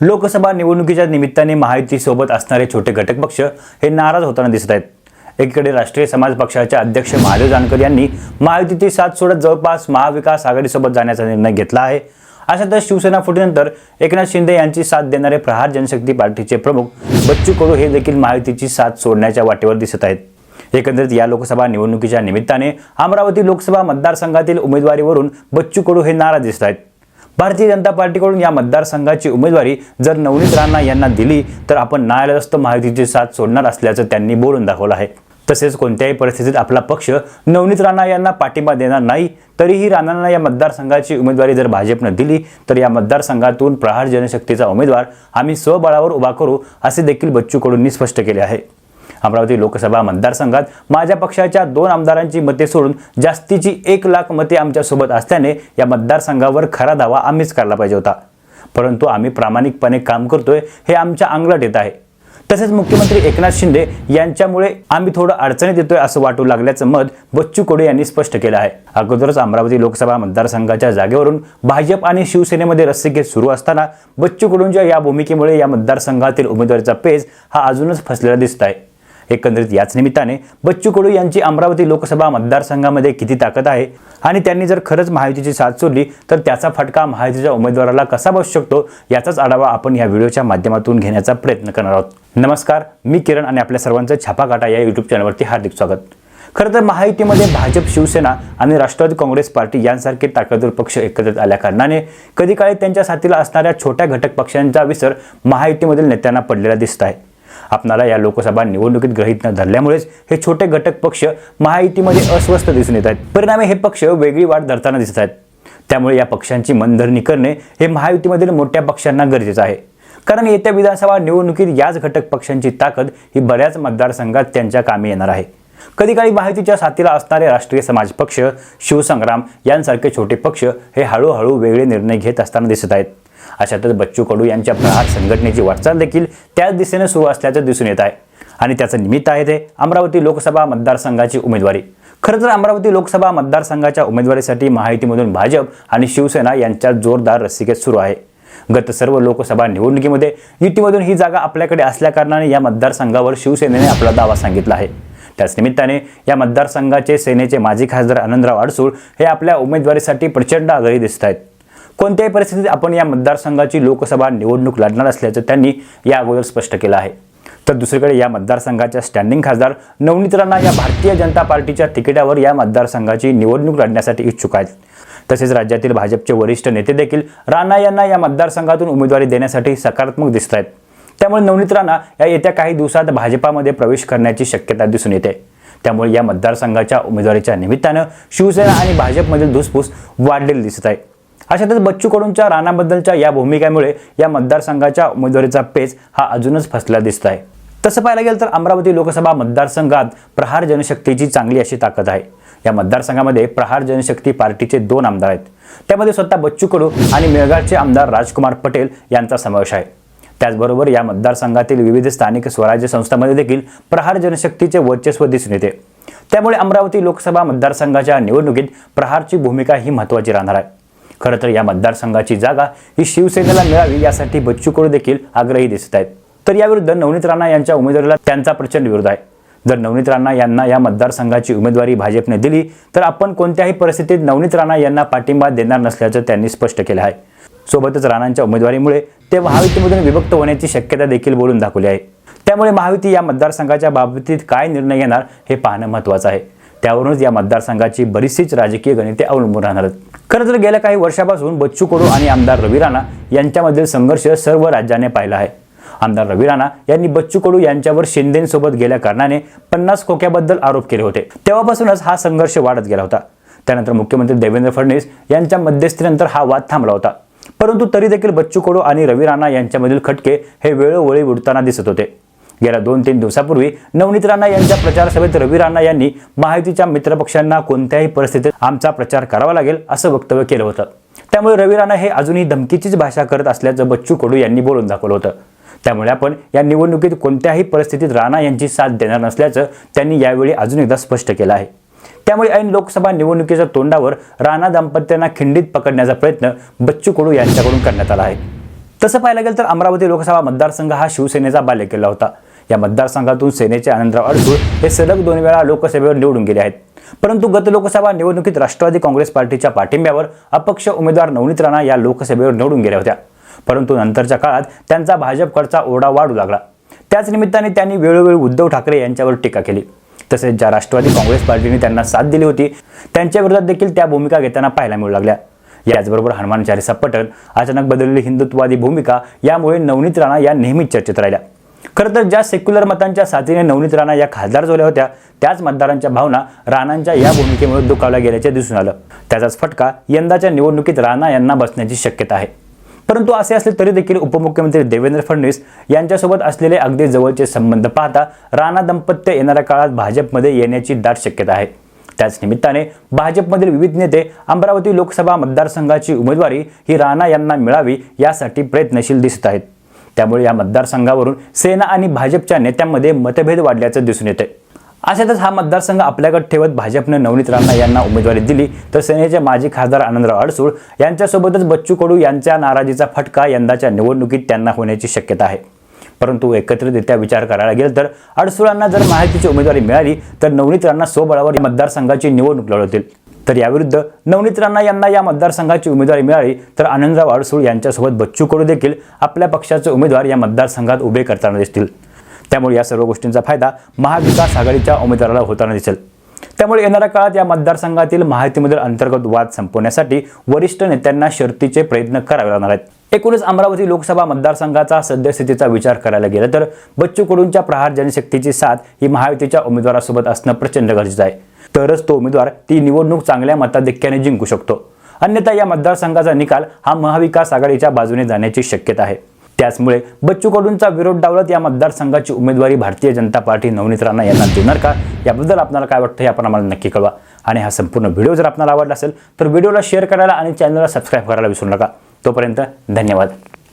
लोकसभा निवडणुकीच्या निमित्ताने महायुतीसोबत असणारे छोटे घटक पक्ष हे नाराज होताना दिसत आहेत. एकीकडे राष्ट्रीय समाज पक्षाचे अध्यक्ष महादेव जानकर यांनी महायुतीची साथ सोडत जवळपास महाविकास आघाडीसोबत जाण्याचा निर्णय घेतला आहे. अशातच शिवसेना फुटीनंतर एकनाथ शिंदे यांची साथ देणारे प्रहार जनशक्ती पार्टीचे प्रमुख बच्चू कडू हे देखील महायुतीची साथ सोडण्याच्या वाटेवर दिसत आहेत. एकंदरीत या लोकसभा निवडणुकीच्या निमित्ताने अमरावती लोकसभा मतदारसंघातील उमेदवारीवरून बच्चू कडू हे नाराज दिसत आहेत. भारतीय जनता पार्टीकडून या मतदारसंघाची उमेदवारी जर नवनीत राणा यांना दिली तर आपण नायलस्त महायुतीची साथ सोडणार असल्याचं त्यांनी बोलून दाखवलं आहे. तसेच कोणत्याही परिस्थितीत आपला पक्ष नवनीत राणा यांना पाठिंबा देणार नाही तरीही राणांना या मतदारसंघाची उमेदवारी जर भाजपनं दिली तर या मतदारसंघातून प्रहार जनशक्तीचा उमेदवार आम्ही स्वबळावर उभा करू असे देखील बच्चू कडूंनी स्पष्ट केले आहे. अमरावती लोकसभा मतदारसंघात माझ्या पक्षाच्या दोन आमदारांची मते सोडून जास्तीची एक लाख मते आमच्यासोबत असल्याने या मतदारसंघावर खरा दावा आम्हीच करायला पाहिजे होता. परंतु आम्ही प्रामाणिकपणे काम करतोय हे आमच्या अंगलट येत आहे. तसेच मुख्यमंत्री एकनाथ शिंदे यांच्यामुळे आम्ही थोडं अडचणीत येतोय असं वाटू लागल्याचं मत बच्चू कोडे यांनी स्पष्ट केलं आहे. अगोदरच अमरावती लोकसभा मतदारसंघाच्या जागेवरून भाजप आणि शिवसेनेमध्ये रस्सीखेच सुरू असताना बच्चू कडूंच्या या भूमिकेमुळे या मतदारसंघातील उमेदवारीचा पेज हा अजूनच फसलेला दिसत आहे. एकंदरीत याच निमित्ताने बच्चू कडू यांची अमरावती लोकसभा मतदारसंघामध्ये किती ताकद आहे? आणि त्यांनी जर खरंच महायुतीची साथ सोडली तर त्याचा फटका महायुतीच्या उमेदवाराला कसा बसू शकतो? याचाच आढावा आपण या व्हिडिओच्या माध्यमातून घेण्याचा प्रयत्न करणार आहोत. नमस्कार मी किरण आणि आपल्या सर्वांचं छापा काटा या युट्यूब चॅनलवरती हार्दिक स्वागत. खरं तर महायुतीमध्ये भाजप शिवसेना आणि राष्ट्रवादी काँग्रेस पार्टी यांसारखे ताकदवर पक्ष एकत्रित आल्या कारणाने कधी काळी त्यांच्या साथीला असणाऱ्या छोट्या घटक पक्षांचा विसर महायुतीमधील नेत्यांना पडलेला दिसत आहे. आपणाला या लोकसभा निवडणुकीत ग्रहित न धरल्यामुळेच हे छोटे घटक पक्ष महायुतीमध्ये अस्वस्थ दिसून येत आहेत. परिणामी हे पक्ष वेगळी वाट धरताना दिसत आहेत. त्यामुळे या पक्षांची मनधरणी करणे हे महायुतीमधील मोठ्या पक्षांना गरजेचं आहे. कारण येत्या विधानसभा निवडणुकीत याच घटक पक्षांची ताकद ही बऱ्याच मतदारसंघात त्यांच्या कामी येणार आहे. कधी काळी माहितीच्या साथीला असणारे राष्ट्रीय समाज पक्ष शिवसंग्राम यांसारखे छोटे पक्ष हे हळूहळू वेगळे निर्णय घेत असताना दिसत आहेत. अशातच बच्चू कडू यांच्या प्रहार संघटनेची वाटचाल देखील त्याच दिशेने सुरू असल्याचं दिसून येत आहे. आणि त्याचं निमित्त आहे ते अमरावती लोकसभा मतदारसंघाची उमेदवारी. खरं तर अमरावती लोकसभा मतदारसंघाच्या उमेदवारीसाठी महायुतीमधून भाजप आणि शिवसेना यांच्यात जोरदार रस्सिकेत सुरू आहे. गत सर्व लोकसभा निवडणुकीमध्ये युतीमधून ही जागा आपल्याकडे असल्याकारणाने या मतदारसंघावर शिवसेनेने आपला दावा सांगितला आहे. त्याच निमित्ताने या मतदारसंघाचे सेनेचे माजी खासदार आनंदराव अडसूळ हे आपल्या उमेदवारीसाठी प्रचंड आघाडी दिसत आहेत. कोणत्याही परिस्थितीत आपण या मतदारसंघाची लोकसभा निवडणूक लढणार असल्याचं त्यांनी या अगोदर स्पष्ट केलं आहे. तर दुसरीकडे या मतदारसंघाच्या स्टँडिंग खासदार नवनीत राणा या भारतीय जनता पार्टीच्या तिकिटावर या मतदारसंघाची निवडणूक लढण्यासाठी इच्छुक आहेत. तसेच राज्यातील भाजपचे वरिष्ठ नेते देखील राणा यांना या मतदारसंघातून उमेदवारी देण्यासाठी सकारात्मक दिसत आहेत. त्यामुळे नवनीत राणा या येत्या काही दिवसात भाजपामध्ये प्रवेश करण्याची शक्यता दिसून येते. त्यामुळे या मतदारसंघाच्या उमेदवारीच्या निमित्तानं शिवसेना आणि भाजपमधील धुसफूस वाढलेली दिसत आहे. अशातच बच्चू कडूंच्या राणाबद्दलच्या या भूमिकेमुळे या मतदारसंघाच्या उमेदवारीचा पेच हा अजूनच फसला दिसत आहे तसं पाहायला गेलं तर अमरावती लोकसभा मतदारसंघात प्रहार जनशक्तीची चांगली अशी ताकद आहे. या मतदारसंघामध्ये प्रहार जनशक्ती पार्टीचे दोन आमदार आहेत. त्यामध्ये स्वतः बच्चू कडू आणि मेळघाटचे आमदार राजकुमार पटेल यांचा समावेश आहे. त्याचबरोबर या मतदारसंघातील विविध स्थानिक स्वराज्य संस्थांमध्ये देखील प्रहार जनशक्तीचे वर्चस्व दिसून येते. त्यामुळे अमरावती लोकसभा मतदारसंघाच्या निवडणुकीत प्रहारची भूमिका ही महत्त्वाची राहणार आहे. खरं तर या मतदारसंघाची जागा ही शिवसेनेला मिळावी यासाठी बच्चू कडू देखील आग्रही दिसत आहेत. तर याविरुद्ध नवनीत राणा यांच्या उमेदवारीला त्यांचा प्रचंड विरोध आहे. जर नवनीत राणा यांना या मतदारसंघाची उमेदवारी भाजपने दिली तर आपण कोणत्याही परिस्थितीत नवनीत राणा यांना पाठिंबा देणार नसल्याचं त्यांनी स्पष्ट केलं आहे. सोबतच राणांच्या उमेदवारीमुळे ते महायुतीमधून विभक्त होण्याची शक्यता देखील बोलून दाखवली आहे. त्यामुळे महायुती या मतदारसंघाच्या बाबतीत काय निर्णय घेणार हे पाहणं महत्त्वाचं आहे. त्यावरूनच या मतदारसंघाची बरीचशीच राजकीय गणिते अवलंबून राहणार आहेत. खरं तर गेल्या काही वर्षापासून बच्चू कडू आणि आमदार रवी राणा यांच्यामधील संघर्ष सर्व राज्याने पाहिला आहे. आमदार रवी राणा यांनी बच्चू कडू यांच्यावर शिंदेसोबत गेल्या कारणाने पन्नास खोक्याबद्दल आरोप केले होते. तेव्हापासूनच हा संघर्ष वाढत गेला होता. त्यानंतर मुख्यमंत्री देवेंद्र फडणवीस यांच्या मध्यस्थीनंतर हा वाद थांबला होता. परंतु तरी देखील बच्चू कडू आणि रवी राणा यांच्यामधील खटके हे वेळोवेळी उडताना दिसत होते. गेल्या दोन तीन दिवसापूर्वी नवनीत राणा यांच्या प्रचार सभेत रवी राणा यांनी महायुतीच्या मित्रपक्षांना कोणत्याही परिस्थितीत आमचा प्रचार करावा लागेल असं वक्तव्य केलं होतं. त्यामुळे रवी राणा हे अजूनही धमकीचीच भाषा करत असल्याचं बच्चू कडू यांनी बोलून दाखवलं होतं. त्यामुळे आपण या निवडणुकीत कोणत्याही परिस्थितीत राणा यांची साथ देणार नसल्याचं त्यांनी यावेळी अजून एकदा स्पष्ट केलं आहे. त्यामुळे ऐन लोकसभा निवडणुकीच्या तोंडावर राणा दाम्पत्यांना खिंडीत पकडण्याचा प्रयत्न बच्चू कडू यांच्याकडून करण्यात आला आहे. तसं पाहायला गेलं तर अमरावती लोकसभा मतदारसंघ हा शिवसेनेचा बालेकिल्ला होता. या मतदारसंघातून सेनेचे आनंदराव अडसूळ हे सलग दोन वेळा लोकसभेवर निवडून गेले आहेत. परंतु गत लोकसभा निवडणुकीत राष्ट्रवादी काँग्रेस पार्टीच्या पाठिंब्यावर अपक्ष उमेदवार नवनीत राणा या लोकसभेवर निवडून गेल्या होत्या. परंतु नंतरच्या काळात त्यांचा भाजपकडचा ओढा वाढू लागला. त्याच निमित्ताने त्यांनी वेळोवेळी उद्धव ठाकरे यांच्यावर टीका केली. तसेच ज्या राष्ट्रवादी काँग्रेस पार्टीने त्यांना साथ दिली होती त्यांच्या विरोधात देखील त्या भूमिका घेताना पाहायला मिळू लागल्या. याचबरोबर हनुमान चालिसा पठण अचानक बदललेली हिंदुत्ववादी भूमिका यामुळे नवनीत राणा या नेहमीच चर्चेत राहिल्या. खरं तर ज्या सेक्युलर मतांच्या साथीने नवनीत राणा या खासदार झाल्या होत्या त्याच मतदारांच्या भावना राणांच्या या भूमिकेमुळे दुखावल्या गेल्याचे दिसून आलं. त्याचाच फटका यंदाच्या निवडणुकीत राणा यांना बसण्याची शक्यता आहे. परंतु असे असले तरी देखील उपमुख्यमंत्री देवेंद्र फडणवीस यांच्यासोबत असलेले अगदी जवळचे संबंध पाहता राणा दाम्पत्य येणाऱ्या काळात भाजपमध्ये येण्याची दाट शक्यता आहे. त्याच निमित्ताने भाजपमधील विविध नेते अमरावती लोकसभा मतदारसंघाची उमेदवारी ही राणा यांना मिळावी यासाठी प्रयत्नशील दिसत आहेत. त्यामुळे या मतदारसंघावरून सेना आणि भाजपच्या नेत्यांमध्ये मतभेद वाढल्याचं दिसून येते अशातच हा मतदारसंघ आपल्याकडे ठेवत भाजपनं नवनीत राणा यांना उमेदवारी दिली तर सेनेचे माजी खासदार आनंदराव अडसूळ यांच्यासोबतच बच्चू कडू यांच्या नाराजीचा फटका यंदाच्या निवडणुकीत त्यांना होण्याची शक्यता आहे. परंतु एकत्रितरित्या विचार करायला गेलं तर अडसुळांना जर माहितीची उमेदवारी मिळाली तर नवनीत राणा स्वबळावर या मतदारसंघाची निवडणूक लढवतील. तर याविरुद्ध नवनीत राणा यांना या मतदारसंघाची उमेदवारी मिळाली. तर आनंदराव अडसूळ यांच्यासोबत बच्चू कडू देखील आपल्या पक्षाचे उमेदवार या मतदारसंघात उभे करताना दिसतील. त्यामुळे या सर्व गोष्टींचा फायदा महाविकास आघाडीच्या उमेदवाराला होताना दिसेल. त्यामुळे येणाऱ्या काळात या मतदारसंघातील माहितीमधील अंतर्गत वाद संपवण्यासाठी वरिष्ठ नेत्यांना शर्तीचे प्रयत्न करावे लागणार आहेत. एकूणच अमरावती लोकसभा मतदारसंघाचा सद्यस्थितीचा विचार करायला गेला तर बच्चू कडूंच्या प्रहार जनशक्तीची साथ ही महायुतीच्या उमेदवारासोबत असणं प्रचंड गरजेचं आहे. तरच तो उमेदवार ती निवडणूक चांगल्या मताधिक्याने जिंकू शकतो. अन्यथा या मतदारसंघाचा निकाल हा महाविकास आघाडीच्या बाजूने जाण्याची शक्यता आहे. त्याचमुळे बच्चू कडूंचा विरोध डावलत या मतदारसंघाची उमेदवारी भारतीय जनता पार्टी नवनीत राणा यांना देणार का? याबद्दल आपल्याला काय वाटतं हे आपण आम्हाला नक्की कळवा. आणि हा संपूर्ण व्हिडिओ जर आपल्याला आवडला असेल तर व्हिडिओला शेअर करायला आणि चॅनलला सबस्क्राईब करायला विसरू नका. तोपर्यंत धन्यवाद.